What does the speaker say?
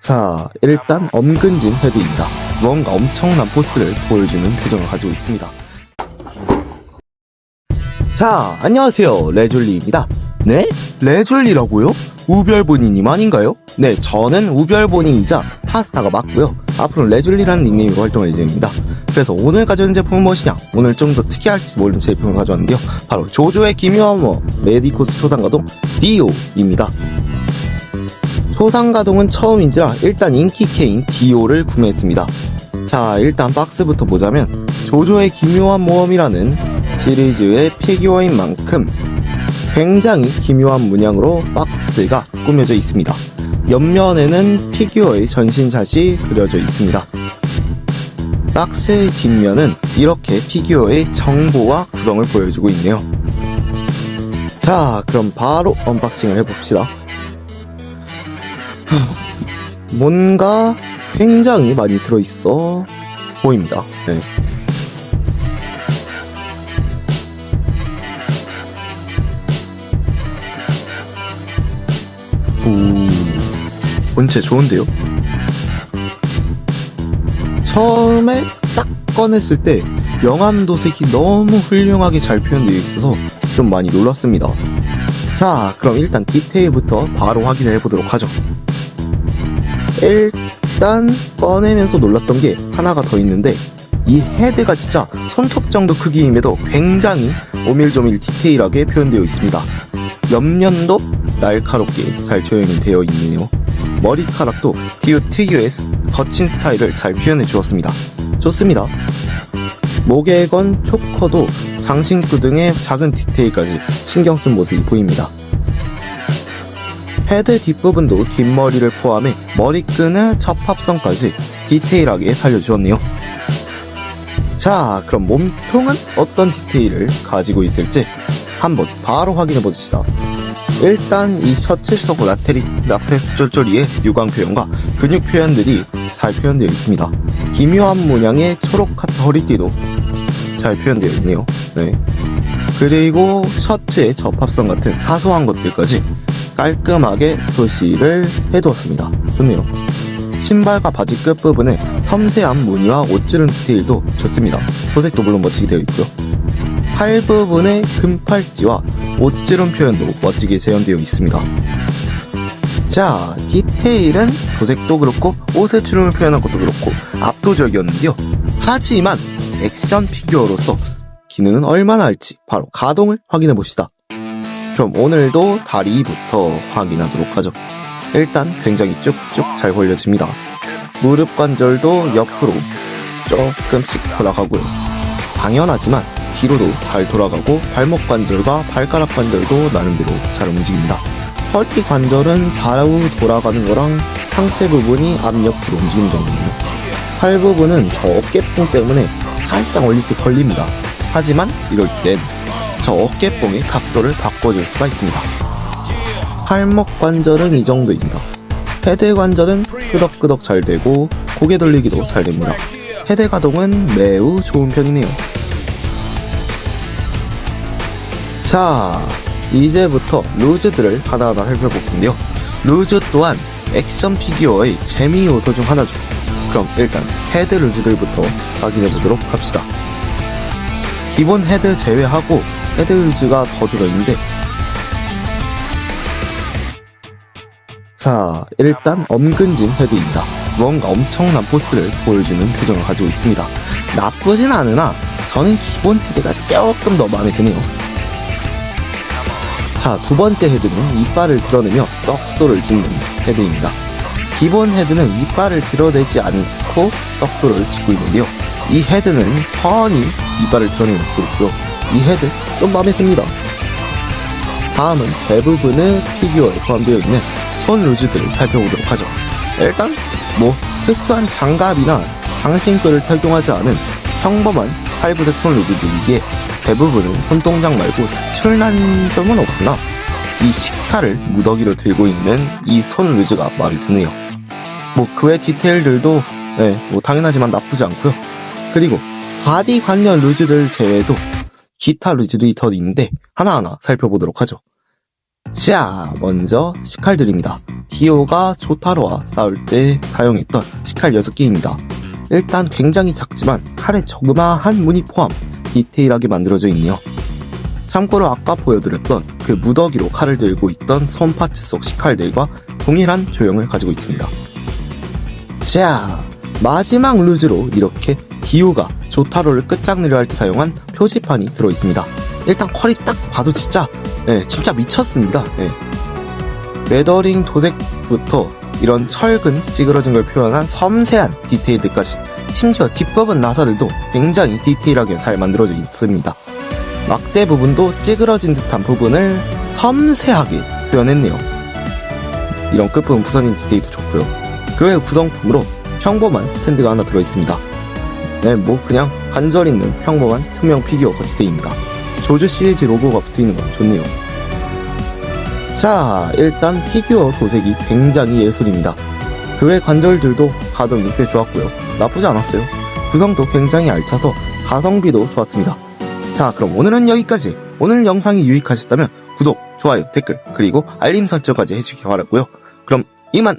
자, 일단 엄근진 헤드입니다. 무언가 엄청난 포스를 보여주는 표정을 가지고 있습니다. 자, 안녕하세요. 레졸리입니다. 네? 레졸리라고요? 우별본이님 아닌가요? 네, 저는 우별본이이자 파스타가 맞고요. 앞으로 레졸리라는 닉네임으로 활동할 예정입니다. 그래서 오늘 가져온 제품은 무엇이냐? 오늘 좀 더 특이할지 모르는 제품을 가져왔는데요. 바로 조조의 기묘한 뭐 메디코스 초상가동 디오입니다. 소상가동은 처음인지라 일단 인기케인 디오를 구매했습니다. 자, 일단 박스부터 보자면 조조의 기묘한 모험이라는 시리즈의 피규어인 만큼 굉장히 기묘한 문양으로 박스가 꾸며져 있습니다. 옆면에는 피규어의 전신샷이 그려져 있습니다. 박스의 뒷면은 이렇게 피규어의 정보와 구성을 보여주고 있네요. 자, 그럼 바로 언박싱을 해봅시다. 뭔가 굉장히 많이 들어있어 보입니다. 네. 오, 본체 좋은데요? 처음에 딱 꺼냈을 때 영암 도 색이 너무 훌륭하게 잘 표현되어 있어서 좀 많이 놀랐습니다. 자, 그럼 일단 디테일부터 바로 확인을 해보도록 하죠. 일단 꺼내면서 놀랐던 게 하나가 더 있는데 이 헤드가 진짜 손톱 정도 크기임에도 굉장히 오밀조밀 디테일하게 표현되어 있습니다. 옆면도 날카롭게 잘 조형이 되어 있네요. 머리카락도 디오 특유의 스- 거친 스타일을 잘 표현해 주었습니다. 좋습니다. 목에 건 초커도 장신구 등의 작은 디테일까지 신경 쓴 모습이 보입니다. 헤드 뒷부분도 뒷머리를 포함해 머리끈의 접합선까지 디테일하게 살려주었네요. 자, 그럼 몸통은 어떤 디테일을 가지고 있을지 한번 바로 확인해 봅시다. 일단 이 셔츠 속 라테리, 라텍스 쫄쫄이의 유광 표현과 근육 표현들이 잘 표현되어 있습니다. 기묘한 문양의 초록 카트 허리띠도 잘 표현되어 있네요. 네. 그리고 셔츠의 접합선 같은 사소한 것들까지 깔끔하게 표시를 해두었습니다. 좋네요. 신발과 바지 끝부분에 섬세한 무늬와 옷주름 디테일도 좋습니다. 도색도 물론 멋지게 되어 있고요. 팔 부분에 금팔찌와 옷주름 표현도 멋지게 재현되어 있습니다. 자, 디테일은 도색도 그렇고 옷의 주름을 표현한 것도 그렇고 압도적이었는데요. 하지만 액션 피규어로서 기능은 얼마나 할지 바로 가동을 확인해 봅시다. 그럼 오늘도 다리부터 확인하도록 하죠. 일단 굉장히 쭉쭉 잘 벌려집니다. 무릎 관절도 옆으로 조금씩 돌아가고요. 당연하지만 뒤로도 잘 돌아가고 발목 관절과 발가락 관절도 나름대로 잘 움직입니다. 허리 관절은 좌우 돌아가는 거랑 상체 부분이 앞옆으로 움직이는 정도입니다. 팔 부분은 저 어깨뽕 때문에 살짝 올릴 때 걸립니다. 하지만 이럴 땐 저 어깨뽕의 각도를 바꿔줄 수가 있습니다. 팔목 관절은 이 정도입니다. 헤드 관절은 끄덕끄덕 잘 되고 고개 돌리기도 잘 됩니다. 헤드 가동은 매우 좋은 편이네요. 자, 이제부터 루즈들을 하나하나 살펴볼 건데요. 루즈 또한 액션 피규어의 재미 요소 중 하나죠. 그럼 일단 헤드 루즈들부터 확인해 보도록 합시다. 기본 헤드 제외하고 헤드 루즈가 더 들어있는데 자, 일단 엄근진 헤드입니다. 무언가 엄청난 포스를 보여주는 표정을 가지고 있습니다. 나쁘진 않으나 저는 기본 헤드가 조금 더 마음에 드네요. 자, 두 번째 헤드는 이빨을 드러내며 썩소를 짓는 헤드입니다. 기본 헤드는 이빨을 드러내지 않고 썩소를 짓고 있는데요. 이 헤드는 훤히 이빨을 드러내고 있고요. 이 헤드 좀 마음에 듭니다. 다음은 대부분의 피규어에 포함되어 있는 손 루즈들을 살펴보도록 하죠. 일단 뭐 특수한 장갑이나 장신구를 착용하지 않은 평범한 팔부색 손 루즈들이기에 대부분은 손동작 말고 특출난 점은 없으나 이 식칼을 무더기로 들고 있는 이 손 루즈가 마음에 드네요. 뭐 그 외 디테일들도 네, 뭐 당연하지만 나쁘지 않고요. 그리고 바디 관련 루즈들 제외도 기타 더 있는데 하나하나 살펴보도록 하죠. 자, 먼저 시칼들입니다. 디오가 조타로와 싸울 때 사용했던 시칼 6개입니다. 일단 굉장히 작지만 칼에 조그마한 무늬 포함 디테일하게 만들어져 있네요. 참고로 아까 보여드렸던 그 무더기로 칼을 들고 있던 손 파츠 속 시칼들과 동일한 조형을 가지고 있습니다. 자, 마지막 루즈로 이렇게 디오가 조타로를 끝장내려 할 때 사용한 표지판이 들어있습니다. 일단 퀄이 딱 봐도 진짜, 예, 진짜 미쳤습니다. 예. 레더링 도색부터 이런 철근 찌그러진 걸 표현한 섬세한 디테일들까지 심지어 뒷부분 나사들도 굉장히 디테일하게 잘 만들어져 있습니다. 막대 부분도 찌그러진 듯한 부분을 섬세하게 표현했네요. 이런 끝부분 부서진 디테일도 좋고요. 그 외 구성품으로 평범한 스탠드가 하나 들어있습니다. 네, 뭐 그냥 관절 있는 평범한 투명 피규어 거치대입니다. 조즈 시리즈 로고가 붙어있는 건 좋네요. 자, 일단 피규어 도색이 굉장히 예술입니다. 그 외 관절들도 가동이 꽤 좋았고요. 나쁘지 않았어요. 구성도 굉장히 알차서 가성비도 좋았습니다. 자, 그럼 오늘은 여기까지. 오늘 영상이 유익하셨다면 구독, 좋아요, 댓글, 그리고 알림 설정까지 해주기 바라고요. 그럼 이만